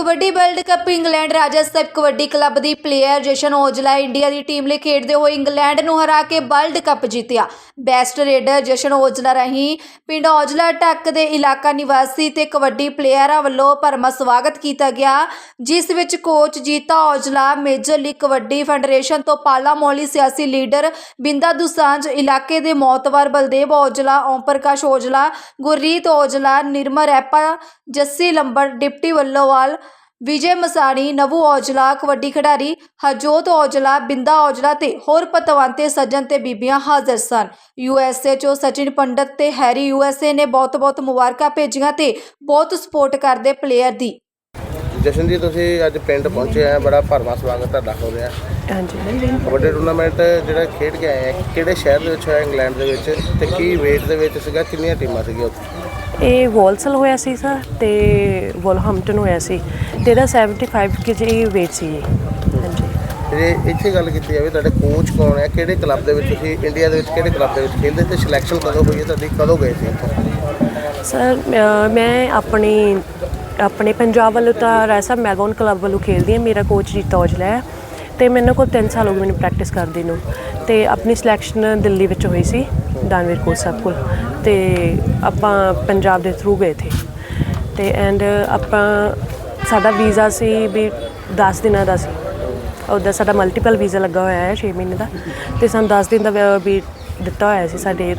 Kabaddi world cup England Raja Sahib kabaddi club ਦੀ player Jashan Aujla India ਦੀ team ਲਈ ਖੇਡਦੇ ਹੋਏ ਇੰਗਲੈਂਡ ਨੂੰ ਹਰਾ ਕੇ ਵਰਲਡ ਕੱਪ ਜਿੱਤਿਆ। ਬੈਸਟ ਰੇਡਰ ਜਸ਼ਨ ਔਜਲਾ ਰਹੀ। ਪਿੰਡ ਔਜਲਾ ਟੱਕ ਦੇ ਇਲਾਕਾ ਨਿਵਾਸੀ ਤੇ ਕਬੱਡੀ ਪਲੇਅਰਾਂ ਵੱਲੋਂ ਭਰਮਾ ਸਵਾਗਤ ਕੀਤਾ ਗਿਆ, ਜਿਸ ਵਿੱਚ coach Jita Aujla major league kabaddi federation ਤੋਂ ਪਾਲਾ ਮੌਲੀ ਸਿਆਸੀ ਲੀਡਰ ਬਿੰਦਾ ਦੁਸਾਂਝ, ਇਲਾਕੇ ਦੇ ਮੌਤਵਾਰ ਬਲਦੇਵ ਔਜਲਾ ਓਮ ਪ੍ਰਕਾਸ਼ ਔਜਲਾ, ਗੁਰਰੀਤ ਔਜਲਾ ਨਿਰਮਾ ਰੈਪਾ, ਜੱਸੀ ਲੰਬੜ, ਡਿਪਟੀ ਵੱਲੋਵਾਲ ਵਿਜੇ ਮਸਾਣੀ, ਨਵੂ ਔਜਲਾ, ਕਬੱਡੀ ਖਿਡਾਰੀ ਹਰਜੋਤ ਔਜਲਾ, ਬਿੰਦਾ ਔਜਲਾ ਤੇ ਹੋਰ ਪਤਵੰਤੇ ਸੱਜਣ ਤੇ ਬੀਬੀਆਂ ਹਾਜ਼ਰ ਸਨ। ਯੂਐਸਏ ਚੋਂ ਸਚਿਨ ਪੰਡਤ ਤੇ ਹੈਰੀ ਯੂਐਸਏ ਨੇ ਬਹੁਤ-ਬਹੁਤ ਮੁਬਾਰਕਾਂ ਭੇਜੀਆਂ ਤੇ ਬਹੁਤ ਸਪੋਰਟ ਕਰਦੇ ਪਲੇਅਰ ਦੀ। ਜਸ਼ਨ ਜੀ ਤੁਸੀਂ ਅੱਜ ਪਿੰਡ ਪਹੁੰਚੇ ਆ ਬੜਾ ਭਰਵਾਂ ਸਵਾਗਤ ਤੁਹਾਡਾ ਹੋ ਰਿਹਾ। ਹਾਂਜੀ ਕਬੱਡੀ ਟੂਰਨਾਮੈਂਟ ਜਿਹੜਾ ਖੇਡ ਕੇ ਆਏ ਆ ਕਿਹੜੇ ਸ਼ਹਿਰ ਦੇ ਵਿੱਚ ਹੋਇਆ ਇੰਗਲੈਂਡ ਦੇ ਵਿੱਚ ਤੇ ਕੀ ਵੇਟ ਦੇ ਵਿੱਚ ਸੀਗਾ ਕਿੰਨੀਆਂ ਟੀਮਾਂ ਸੀਗੀਆਂ ਉੱਥੇ? ਇਹ ਵੋਲਸਲ ਹੋਇਆ ਸੀ ਸਰ ਤੇ ਵੋਲਹੰਪਟਨ ਹੋਇਆ ਸੀ ਤੇ ਇਹਦਾ 75 ਕੇਜੀ weight ਸੀ। ਇਹ। ਹਾਂਜੀ। ਜੇ ਇੱਥੇ ਗੱਲ ਕੀਤੀ ਜਾਵੇ ਤੁਹਾਡੇ ਕੋਚ ਕੌਣ ਹੈ ਕਿਹੜੇ ਕਲੱਬ ਦੇ ਵਿੱਚ ਤੁਸੀਂ ਇੰਡੀਆ ਦੇ ਵਿੱਚ ਕਿਹੜੇ ਕਲੱਬ ਦੇ ਵਿੱਚ ਖੇਡਦੇ ਤੇ ਸਿਲੈਕਸ਼ਨ ਕਦੋਂ ਹੋਈ ਹੈ ਤੁਹਾਡੀ ਕਦੋਂ ਗਏ ਸੀ ਸਰ ਮੈਂ ਆਪਣੀ ਆਪਣੇ ਪੰਜਾਬ ਵੱਲੋਂ ਤਾਂ ਰਾਏ ਸਾਹਿਬ ਮੈਲਬੌਰਨ ਕਲੱਬ ਵੱਲੋਂ ਖੇਡਦੀ ਹਾਂ। ਮੇਰਾ ਕੋਚ ਜੀਤਾ ਔਜਲਾ ਹੈ ਤੇ ਮੈਨੂੰ ਕੋਲ 3 ਸਾਲ ਹੋ ਗਏ ਮੈਨੂੰ ਪ੍ਰੈਕਟਿਸ ਕਰਦੀ ਨੂੰ। ਤੇ ਆਪਣੀ ਸਿਲੈਕਸ਼ਨ ਦਿੱਲੀ ਵਿੱਚ ਹੋਈ ਸੀ, ਦਾਨਵੀਰ ਕੋਚ ਸਾਹਿਬ ਕੋਲ। ਤੇ ਆਪਾਂ ਪੰਜਾਬ ਦੇ ਥਰੂ ਗਏ ਥੇ ਤੇ ਐਂਡ ਆਪਾਂ, ਸਾਡਾ ਵੀਜ਼ਾ ਸੀ ਵੀ 10 ਦਿਨਾਂ ਦਾ ਸੀ। ਉਹਦਾ ਸਾਡਾ ਮਲਟੀਪਲ ਵੀਜ਼ਾ ਲੱਗਾ ਹੋਇਆ ਹੈ 6 ਮਹੀਨੇ ਦਾ। ਤੇ ਸਾਨੂੰ 10 ਦਿਨ ਦਾ ਵੀ ਦਿੱਤਾ ਹੋਇਆ ਸੀ ਸਾਡੇ,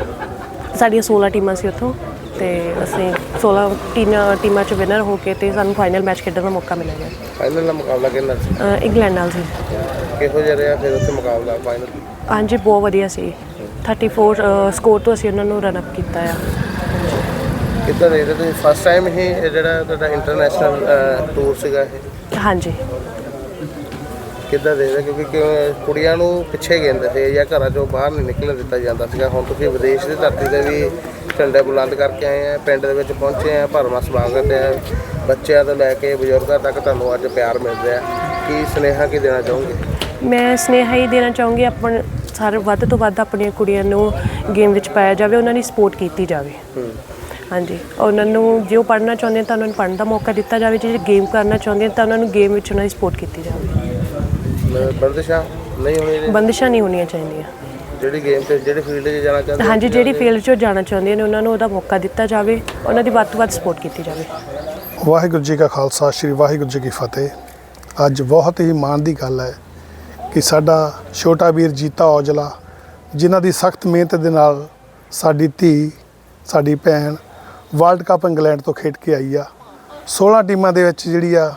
ਸਾਡੀਆਂ 16 ਟੀਮਾਂ ਸੀ ਉੱਥੋਂ। ਤੇ ਅਸੀਂ 16 ਟੀਮਾਂ ਟੀਮਾਂ ਚ ਵਿਨਰ ਹੋ ਕੇ ਤੇ ਸਾਨੂੰ ਫਾਈਨਲ ਮੈਚ ਖੇਡਣ ਦਾ ਮੌਕਾ ਮਿਲਿਆ ਗਿਆ ਫਾਈਨਲ ਦਾ ਮੁਕਾਬਲਾ ਕਿੰਨਾ ਸੀ? ਅ, ਇੰਗਲੈਂਡ ਨਾਲ ਸੀ। ਕਿਹੋ ਜਿਹਾ ਰਿਹਾ ਫਿਰ ਉੱਥੇ ਮੁਕਾਬਲਾ ਫਾਈਨਲ ਹਾਂਜੀ ਬਹੁਤ ਵਧੀਆ ਸੀ। 34 ਸਕੋਰ ਤੋਂ ਅਸੀਂ ਉਹਨਾਂ ਨੂੰ ਰਨ ਅਪ ਕੀਤਾ ਆ। ਕਿੱਦਾਂ ਦੇ ਰਹੇ ਤੁਸੀਂ? ਫਸਟ ਟਾਈਮ ਹੀ ਇਹ ਜਿਹੜਾ ਤੁਹਾਡਾ ਇੰਟਰਨੈਸ਼ਨਲ ਟੂਰ ਸੀਗਾ ਇਹ? ਹਾਂਜੀ। ਕਿੱਦਾਂ ਦੇ ਰਹੇ? ਕਿਉਂਕਿ ਕਿਉਂ ਕੁੜੀਆਂ ਨੂੰ ਪਿੱਛੇ ਕਹਿੰਦੇ ਸੀ ਜਾਂ ਘਰਾਂ ਚੋਂ ਬਾਹਰ ਨਹੀਂ ਨਿਕਲਣ ਦਿੱਤਾ ਜਾਂਦਾ ਸੀਗਾ। ਹੁਣ ਤੁਸੀਂ ਵਿਦੇਸ਼ ਦੀ ਧਰਤੀ ਤੇ ਵੀ ਝੰਡੇ ਬੁਲੰਦ ਕਰਕੇ ਆਏ ਆ ਪਿੰਡ ਦੇ ਵਿੱਚ ਪਹੁੰਚੇ ਆ ਭਰਵਾਂ ਸਵਾਗਤ ਹੈ ਬੱਚਿਆਂ ਤੋਂ ਲੈ ਕੇ ਬਜ਼ੁਰਗਾਂ ਤੱਕ ਤੁਹਾਨੂੰ ਅੱਜ ਪਿਆਰ ਮਿਲ ਰਿਹਾ ਕੀ ਸੁਨੇਹਾ ਕੀ ਦੇਣਾ ਚਾਹੋਗੇ? ਮੈਂ ਸਨੇਹਾ ਹੀ ਦੇਣਾ ਚਾਹੂੰਗੀ ਆਪਣ ਸਾਰੇ ਵੱਧ ਤੋਂ ਵੱਧ ਆਪਣੀਆਂ ਕੁੜੀਆਂ ਨੂੰ ਗੇਮ ਵਿੱਚ ਪਾਇਆ ਜਾਵੇ ਉਹਨਾਂ ਦੀ ਸਪੋਰਟ ਕੀਤੀ ਜਾਵੇ। ਹਾਂਜੀ। ਉਹਨਾਂ ਨੂੰ ਜੋ ਪੜ੍ਹਨਾ ਚਾਹੁੰਦੇ ਤਾਂ ਉਹਨਾਂ ਨੂੰ ਪੜ੍ਹਨ ਦਾ ਮੌਕਾ ਦਿੱਤਾ ਜਾਵੇ ਜੇ ਗੇਮ ਕਰਨਾ ਚਾਹੁੰਦੇ ਤਾਂ ਉਹਨਾਂ ਨੂੰ ਗੇਮ ਵਿੱਚ ਉਹਨਾਂ ਦੀ ਸਪੋਰਟ ਕੀਤੀ ਜਾਵੇ। ਬੰਦਸ਼ਾ ਨਹੀਂ ਹੋਣੀ ਇਹਦੀ? ਬੰਦਿਸ਼ਾਂ ਨਹੀਂ ਹੋਣੀਆਂ ਚਾਹੀਦੀਆਂ। ਜਿਹੜੀ ਗੇਮ ਤੇ ਜਿਹੜੀ ਫੀਲਡ 'ਚ ਜਾਣਾ ਚਾਹੁੰਦੇ ਹਾਂਜੀ ਜਿਹੜੀ ਫੀਲਡ 'ਚੋਂ ਜਾਣਾ ਚਾਹੁੰਦੇ ਨੇ ਉਹਨਾਂ ਨੂੰ ਉਹਦਾ ਮੌਕਾ ਦਿੱਤਾ ਜਾਵੇ ਉਹਨਾਂ ਦੀ ਵੱਧ ਤੋਂ ਵੱਧ ਸਪੋਰਟ ਕੀਤੀ ਜਾਵੇ। ਵਾਹਿਗੁਰੂ ਜੀ ਕਾ ਖਾਲਸਾ ਸ੍ਰੀ ਵਾਹਿਗੁਰੂ ਜੀ ਕੀ ਫਤਿਹ। ਅੱਜ ਬਹੁਤ ਹੀ ਮਾਣ ਦੀ ਗੱਲ ਹੈ ਕਿ ਸਾਡਾ ਛੋਟਾ ਵੀਰ ਜੀਤਾ ਔਜਲਾ ਜਿਨ੍ਹਾਂ ਦੀ ਸਖਤ ਮਿਹਨਤ ਦੇ ਨਾਲ ਸਾਡੀ ਧੀ ਸਾਡੀ ਭੈਣ ਵਰਲਡ ਕੱਪ ਇੰਗਲੈਂਡ ਤੋਂ ਖੇਡ ਕੇ ਆਈ ਆ। 16 ਟੀਮਾਂ ਦੇ ਵਿੱਚ ਜਿਹੜੀ ਆ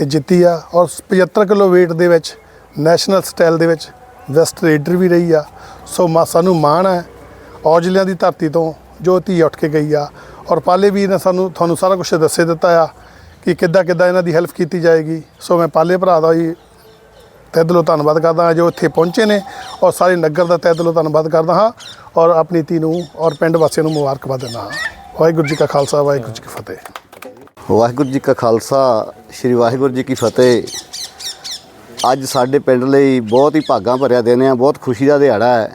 ਇਹ ਜਿੱਤੀ ਆ ਔਰ 75 ਕਿਲੋ weight ਦੇ ਵਿੱਚ ਨੈਸ਼ਨਲ ਸਟਾਈਲ ਦੇ ਵਿੱਚ ਵੈਸਟ ਰੇਡਰ ਵੀ ਰਹੀ ਆ। ਸੋ ਮਾ ਸਾਨੂੰ ਮਾਣ ਹੈ ਔਜਲਿਆਂ ਦੀ ਧਰਤੀ ਤੋਂ ਜੋ ਧੀ ਉੱਠ ਕੇ ਗਈ ਆ। ਔਰ ਪਾਲੇ ਵੀਰ ਨੇ ਸਾਨੂੰ, ਤੁਹਾਨੂੰ ਸਾਰਾ ਕੁਝ ਦੱਸੇ ਦਿੱਤਾ ਆ ਕਿ ਕਿੱਦਾਂ ਕਿੱਦਾਂ ਇਹਨਾਂ ਦੀ ਹੈਲਪ ਕੀਤੀ ਜਾਏਗੀ। ਸੋ ਮੈਂ ਪਾਲੇ ਭਰਾ ਦਾ ਹੀ ਤਹਿ ਦਿਲੋਂ ਧੰਨਵਾਦ ਕਰਦਾ ਹਾਂ ਜੋ ਇੱਥੇ ਪਹੁੰਚੇ ਨੇ ਔਰ ਸਾਰੇ ਨਗਰ ਦਾ ਤਹਿ ਦਿਲੋਂ ਧੰਨਵਾਦ ਕਰਦਾ ਹਾਂ ਔਰ ਆਪਣੀ ਧੀ ਨੂੰ ਔਰ ਪਿੰਡ ਵਾਸੀਆਂ ਨੂੰ ਮੁਬਾਰਕਬਾਦ ਦਿੰਦਾ ਹਾਂ। ਵਾਹਿਗੁਰੂ ਜੀ ਕਾ ਖਾਲਸਾ, ਵਾਹਿਗੁਰੂ ਜੀ ਕੀ ਫਤਿਹ। ਵਾਹਿਗੁਰੂ ਜੀ ਕਾ ਖਾਲਸਾ, ਸ੍ਰੀ ਵਾਹਿਗੁਰੂ ਜੀ ਕੀ ਫਤਿਹ। ਅੱਜ ਸਾਡੇ ਪਿੰਡ ਲਈ ਬਹੁਤ ਹੀ ਭਾਗਾਂ ਭਰਿਆ ਦਿਨ ਹੈ ਬਹੁਤ ਖੁਸ਼ੀ ਦਾ ਦਿਹਾੜਾ ਹੈ।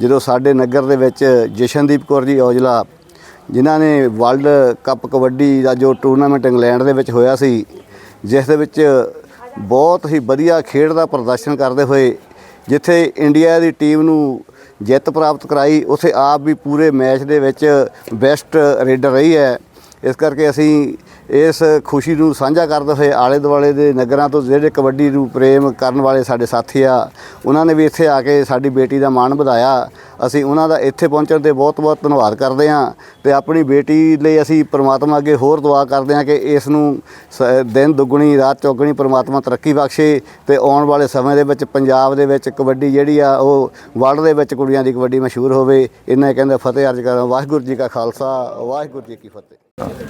ਜਦੋਂ ਸਾਡੇ ਨਗਰ ਦੇ ਵਿੱਚ ਜਸ਼ਨਦੀਪ ਕੌਰ ਜੀ ਔਜਲਾ, ਜਿਨ੍ਹਾਂ ਨੇ ਵਰਲਡ ਕੱਪ ਕਬੱਡੀ ਦਾ ਜੋ ਟੂਰਨਾਮੈਂਟ ਇੰਗਲੈਂਡ ਦੇ ਵਿੱਚ ਹੋਇਆ ਸੀ, ਜਿਸ ਦੇ ਵਿੱਚ ਬਹੁਤ ਹੀ ਵਧੀਆ ਖੇਡ ਦਾ ਪ੍ਰਦਰਸ਼ਨ ਕਰਦੇ ਹੋਏ, ਜਿੱਥੇ ਇੰਡੀਆ ਦੀ ਟੀਮ ਨੂੰ ਜਿੱਤ ਪ੍ਰਾਪਤ ਕਰਾਈ, ਉਥੇ ਆਪ ਵੀ ਪੂਰੇ ਮੈਚ ਦੇ ਵਿੱਚ ਬੈਸਟ ਰੇਡਰ ਰਹੀ ਹੈ। ਇਸ ਕਰਕੇ ਅਸੀਂ ਇਸ ਖੁਸ਼ੀ ਨੂੰ ਸਾਂਝਾ ਕਰਦੇ ਹੋਏ ਆਲੇ ਦੁਆਲੇ ਦੇ ਨਗਰਾਂ ਤੋਂ ਜਿਹੜੇ ਕਬੱਡੀ ਨੂੰ ਪ੍ਰੇਮ ਕਰਨ ਵਾਲੇ ਸਾਡੇ ਸਾਥੀ ਆ, ਉਹਨਾਂ ਨੇ ਵੀ ਇੱਥੇ ਆ ਕੇ ਸਾਡੀ ਬੇਟੀ ਦਾ ਮਾਣ ਵਧਾਇਆ। ਅਸੀਂ ਉਹਨਾਂ ਦਾ ਇੱਥੇ ਪਹੁੰਚਣ ਤੇ ਬਹੁਤ-ਬਹੁਤ ਧੰਨਵਾਦ ਕਰਦੇ ਹਾਂ ਤੇ ਆਪਣੀ ਬੇਟੀ ਲਈ ਅਸੀਂ ਪ੍ਰਮਾਤਮਾ ਅੱਗੇ ਹੋਰ ਦੁਆ ਕਰਦੇ ਹਾਂ ਕਿ ਇਸ ਨੂੰ ਸ- ਦਿਨ ਦੁੱਗਣੀ, ਰਾਤ ਚੌਗਣੀ ਪ੍ਰਮਾਤਮਾ ਤਰੱਕੀ ਬਖਸ਼ੇ ਤੇ ਆਉਣ ਵਾਲੇ ਸਮੇਂ ਦੇ ਵਿੱਚ ਪੰਜਾਬ ਦੇ ਵਿੱਚ ਕਬੱਡੀ ਜਿਹੜੀ ਆ, ਉਹ ਵਰਲਡ ਦੇ ਵਿੱਚ ਕੁੜੀਆਂ ਦੀ ਕਬੱਡੀ ਮਸ਼ਹੂਰ ਹੋਵੇ। ਇਹਨਾਂ ਕਹਿੰਦੇ ਫਤਿਹ ਅਰਜ ਕਰਾਂ ਵਾਹਿਗੁਰੂ ਜੀ ਕਾ ਖਾਲਸਾ, ਵਾਹਿਗੁਰੂ ਜੀ ਕੀ ਫਤਿਹ।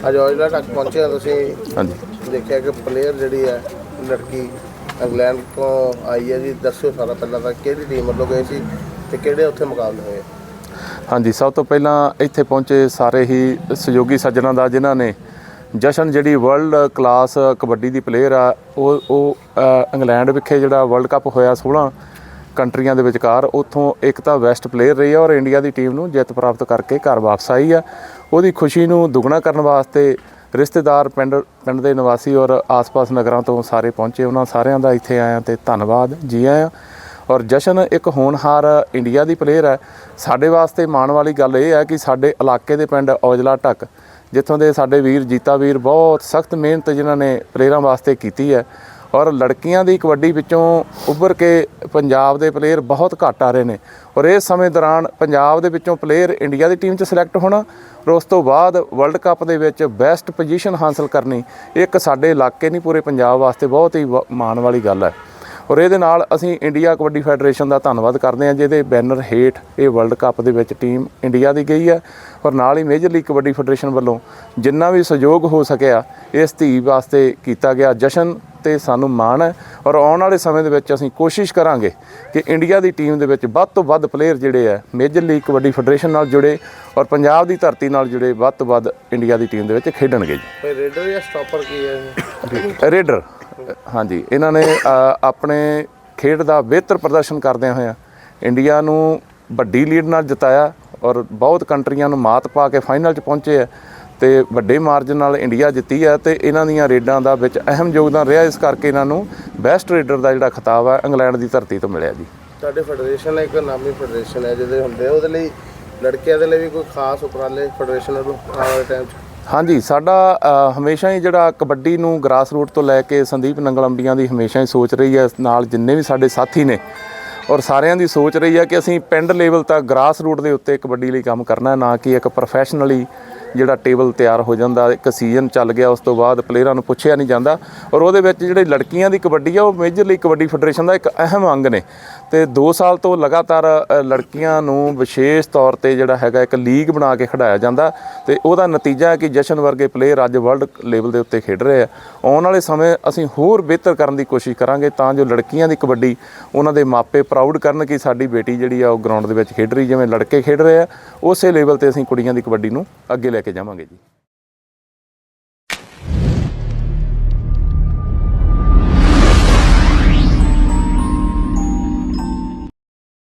ਅੱਜ ਔਜਲਾ ਤੱਕ ਪਹੁੰਚੇ ਆ ਤੁਸੀਂ ਹਾਂਜੀ। ਦੇਖਿਆ ਕਿ ਪਲੇਅਰ ਜਿਹੜੀ ਹੈ ਲੜਕੀ ਇੰਗਲੈਂਡ ਤੋਂ ਆਈ ਹੈ ਜੀ ਦੱਸਿਓ ਸਾਰਾ ਪਹਿਲਾਂ ਤਾਂ ਕਿਹੜੀ ਟੀਮ ਵੱਲੋਂ ਗਏ ਸੀ ਤੇ ਕਿਹੜੇ ਉੱਥੇ ਮੁਕਾਬਲੇ ਹੋਏ? ਹਾਂਜੀ ਸਭ ਤੋਂ ਪਹਿਲਾਂ ਇੱਥੇ ਪਹੁੰਚੇ ਸਾਰੇ ਹੀ ਸਹਿਯੋਗੀ ਸੱਜਣਾਂ ਦਾ ਜਿਨ੍ਹਾਂ ਨੇ ਜਸ਼ਨ ਜਿਹੜੀ ਵਰਲਡ ਕਲਾਸ ਕਬੱਡੀ ਦੀ ਪਲੇਅਰ ਆ ਉਹ ਉਹ ਇੰਗਲੈਂਡ ਵਿਖੇ ਜਿਹੜਾ ਵਰਲਡ ਕੱਪ ਹੋਇਆ 16 ਕੰਟਰੀਆਂ ਦੇ ਵਿਚਕਾਰ ਉੱਥੋਂ ਇੱਕ ਤਾਂ ਵੈਸਟ ਪਲੇਅਰ ਰਹੀ ਆ ਔਰ ਇੰਡੀਆ ਦੀ ਟੀਮ ਨੂੰ ਜਿੱਤ ਪ੍ਰਾਪਤ ਕਰਕੇ ਘਰ ਵਾਪਸ ਆਈ ਆ ਉਹਦੀ ਖੁਸ਼ੀ ਨੂੰ ਦੁੱਗਣਾ ਕਰਨ ਵਾਸਤੇ ਰਿਸ਼ਤੇਦਾਰ ਪਿੰਡ ਪਿੰਡ ਦੇ ਨਿਵਾਸੀ ਔਰ ਆਸ-ਪਾਸ ਨਗਰਾਂ ਤੋਂ ਸਾਰੇ ਪਹੁੰਚੇ। ਉਹਨਾਂ ਸਾਰਿਆਂ ਦਾ ਇੱਥੇ ਆਇਆ ਤੇ ਧੰਨਵਾਦ, ਜੀ ਆਇਆਂ। ਔਰ ਜਸ਼ਨ ਇੱਕ ਹੋਣਹਾਰ ਇੰਡੀਆ ਦੀ ਪਲੇਅਰ ਹੈ। ਸਾਡੇ ਵਾਸਤੇ ਮਾਣ ਵਾਲੀ ਗੱਲ ਇਹ ਹੈ ਕਿ ਸਾਡੇ ਇਲਾਕੇ ਦੇ ਪਿੰਡ ਔਜਲਾ ਢੱਕ, ਜਿੱਥੋਂ ਦੇ ਸਾਡੇ ਵੀਰ ਜੀਤਾ ਵੀਰ ਬਹੁਤ ਸਖਤ ਮਿਹਨਤ ਜਿਨ੍ਹਾਂ ਨੇ ਪਲੇਅਰਾਂ ਵਾਸਤੇ ਕੀਤੀ ਹੈ ਔਰ ਲੜਕੀਆਂ ਦੀ ਕਬੱਡੀ ਵਿੱਚੋਂ ਉੱਭਰ ਕੇ ਪੰਜਾਬ ਦੇ ਪਲੇਅਰ ਬਹੁਤ ਘੱਟ ਆ ਰਹੇ ਨੇ। ਔਰ ਇਸ ਸਮੇਂ ਦੌਰਾਨ ਪੰਜਾਬ ਦੇ ਵਿੱਚੋਂ ਪਲੇਅਰ ਇੰਡੀਆ ਦੀ ਟੀਮ 'ਚ ਸਿਲੈਕਟ ਹੋਣਾ ਔਰ ਉਸ ਤੋਂ ਬਾਅਦ ਵਰਲਡ ਕੱਪ ਦੇ ਵਿੱਚ ਬੈਸਟ ਪੋਜੀਸ਼ਨ ਹਾਸਲ ਕਰਨੀ ਇੱਕ ਸਾਡੇ ਇਲਾਕੇ ਨਹੀਂ, ਪੂਰੇ ਪੰਜਾਬ ਵਾਸਤੇ ਬਹੁਤ ਹੀ ਵ- ਮਾਣ ਵਾਲੀ ਗੱਲ ਹੈ। ਔਰ ਇਹਦੇ ਨਾਲ ਅਸੀਂ ਇੰਡੀਆ ਕਬੱਡੀ ਫੈਡਰੇਸ਼ਨ ਦਾ ਧੰਨਵਾਦ ਕਰਦੇ ਹਾਂ ਜਿਹਦੇ ਬੈਨਰ ਹੇਠ ਇਹ ਵਰਲਡ ਕੱਪ ਦੇ ਵਿੱਚ ਟੀਮ ਇੰਡੀਆ ਦੀ ਗਈ ਹੈ ਔਰ ਨਾਲ ਹੀ ਮੇਜਰ ਲੀਗ ਕਬੱਡੀ ਫੈਡਰੇਸ਼ਨ ਵੱਲੋਂ ਜਿੰਨਾ ਵੀ ਸਹਿਯੋਗ ਹੋ ਸਕਿਆ ਇਸ ਧੀ ਵਾਸਤੇ ਕੀਤਾ ਗਿਆ ਜਸ਼ਨ ਤੇ ਸਾਨੂੰ ਮਾਣ ਹੈ ਔਰ ਆਉਣ ਵਾਲੇ ਸਮੇਂ ਦੇ ਵਿੱਚ ਅਸੀਂ ਕੋਸ਼ਿਸ਼ ਕਰਾਂਗੇ ਕਿ ਇੰਡੀਆ ਦੀ ਟੀਮ ਦੇ ਵਿੱਚ ਵੱਧ ਤੋਂ ਵੱਧ ਪਲੇਅਰ ਜਿਹੜੇ ਆ ਮੇਜਰ ਲੀਗ ਕਬੱਡੀ ਫੈਡਰੇਸ਼ਨ ਨਾਲ ਜੁੜੇ ਔਰ ਪੰਜਾਬ ਦੀ ਧਰਤੀ ਨਾਲ ਜੁੜੇ ਵੱਧ ਤੋਂ ਵੱਧ ਇੰਡੀਆ ਦੀ ਟੀਮ ਦੇ ਵਿੱਚ ਖੇਡਣਗੇ ਜੀ ਰੇਡਰ ਜਾਂ ਸਟਾਪਰ ਕੀ ਹੈ? ਰੇਡਰ ਹਾਂਜੀ, ਇਹਨਾਂ ਨੇ ਆਪਣੇ ਖੇਡ ਦਾ ਬਿਹਤਰ ਪ੍ਰਦਰਸ਼ਨ ਕਰਦਿਆਂ ਹੋਇਆਂ ਇੰਡੀਆ ਨੂੰ ਵੱਡੀ ਲੀਡ ਨਾਲ ਜਿਤਾਇਆ ਔਰ ਬਹੁਤ ਕੰਟਰੀਆਂ ਨੂੰ ਮਾਤ ਪਾ ਕੇ ਫਾਈਨਲ 'ਚ ਪਹੁੰਚੇ ਆ ਤੇ ਵੱਡੇ ਮਾਰਜਨ ਨਾਲ ਇੰਡੀਆ ਜਿੱਤੀ ਹੈ ਤੇ ਇਹਨਾਂ ਦੀਆਂ ਰੇਡਾਂ ਦਾ ਵਿੱਚ ਅਹਿਮ ਯੋਗਦਾਨ ਰਿਹਾ, ਇਸ ਕਰਕੇ ਇਹਨਾਂ ਨੂੰ ਬੈਸਟ ਰੇਡਰ ਦਾ ਜਿਹੜਾ ਖਿਤਾਬ ਹੈ ਇੰਗਲੈਂਡ ਦੀ ਧਰਤੀ ਤੋਂ ਮਿਲਿਆ ਜੀ। ਤੁਹਾਡੇ ਫੈਡਰੇਸ਼ਨ ਇੱਕ ਨਾਮੀ ਫੈਡਰੇਸ਼ਨ ਹੈ, ਜਿਹਦੇ ਹੁੰਦੇ ਉਹਦੇ ਲਈ ਲੜਕਿਆਂ ਦੇ ਲਈ ਵੀ ਕੋਈ ਖਾਸ ਉਪਰਾਲੇ ਫੈਡਰੇਸ਼ਨ ਵੱਲੋਂ ਆਉਣ ਵਾਲੇ ਟਾਈਮ 'ਚ? ਹਾਂਜੀ, ਸਾਡਾ ਹਮੇਸ਼ਾ ਹੀ ਜਿਹੜਾ ਕਬੱਡੀ ਨੂੰ ਗਰਾਸ ਰੂਟ ਤੋਂ ਲੈ ਕੇ ਸੰਦੀਪ ਨੰਗਲ ਅੰਬੀਆਂ ਦੀ ਹਮੇਸ਼ਾ ਹੀ ਸੋਚ ਰਹੀ ਹੈ, ਨਾਲ ਜਿੰਨੇ ਵੀ ਸਾਡੇ ਸਾਥੀ ਨੇ, ਔਰ ਸਾਰਿਆਂ ਦੀ ਸੋਚ ਰਹੀ ਹੈ ਕਿ ਅਸੀਂ ਪਿੰਡ ਲੈਵਲ ਤੱਕ ਗਰਾਸ ਰੂਟ ਦੇ ਉੱਤੇ ਕਬੱਡੀ ਲਈ ਕੰਮ ਕਰਨਾ ਹੈ, ਨਾ ਕਿ ਇੱਕ ਪ੍ਰੋਫੈਸ਼ਨਲੀ ਜਿਹੜਾ ਟੇਬਲ ਤਿਆਰ ਹੋ ਜਾਂਦਾ, ਇੱਕ ਸੀਜ਼ਨ ਚੱਲ ਗਿਆ, ਉਸ ਤੋਂ ਬਾਅਦ ਪਲੇਅਰਾਂ ਨੂੰ ਪੁੱਛਿਆ ਨਹੀਂ ਜਾਂਦਾ ਔਰ ਉਹਦੇ ਵਿੱਚ ਜਿਹੜੇ ਲੜਕੀਆਂ ਦੀ ਕਬੱਡੀ ਆ, ਉਹ ਮੇਜਰਲੀ ਕਬੱਡੀ ਫੈਡਰੇਸ਼ਨ ਦਾ ਇੱਕ ਅਹਿਮ ਅੰਗ ਨੇ। ਤੇ 2 ਸਾਲ ਤੋਂ ਲਗਾਤਾਰ ਲੜਕੀਆਂ ਨੂੰ ਵਿਸ਼ੇਸ਼ ਤੌਰ ਤੇ ਜਿਹੜਾ ਹੈਗਾ ਇੱਕ ਲੀਗ ਬਣਾ ਕੇ ਖਿਡਾਇਆ ਜਾਂਦਾ ਤੇ ਉਹਦਾ ਨਤੀਜਾ ਹੈ ਕਿ ਜਸ਼ਨ ਵਰਗੇ ਪਲੇਅਰ ਅੱਜ ਵਰਲਡ ਲੈਵਲ ਦੇ ਉੱਤੇ ਖੇਡ ਰਹੇ ਆ। ਆਉਣ ਵਾਲੇ ਸਮੇਂ ਅਸੀਂ ਹੋਰ ਬਿਹਤਰ ਕਰਨ ਦੀ ਕੋਸ਼ਿਸ਼ ਕਰਾਂਗੇ ਤਾਂ ਜੋ ਲੜਕੀਆਂ ਦੀ ਕਬੱਡੀ ਉਹਨਾਂ ਦੇ ਮਾਪੇ ਪ੍ਰਾਊਡ ਕਰਨ ਕਿ ਸਾਡੀ ਬੇਟੀ ਜਿਹੜੀ ਆ, ਉਹ ਗਰਾਊਂਡ ਦੇ ਵਿੱਚ ਖੇਡ ਰਹੀ, ਜਿਵੇਂ ਲੜਕੇ ਖੇਡ ਰਹੇ ਆ, ਉਸੇ ਲੈਵਲ ਤੇ ਅਸੀਂ ਕੁੜੀਆਂ ਦੀ ਕਬੱਡੀ ਨੂੰ ਅੱਗੇ ਲੈ ਕੇ ਜਾਵਾਂਗੇ ਜੀ।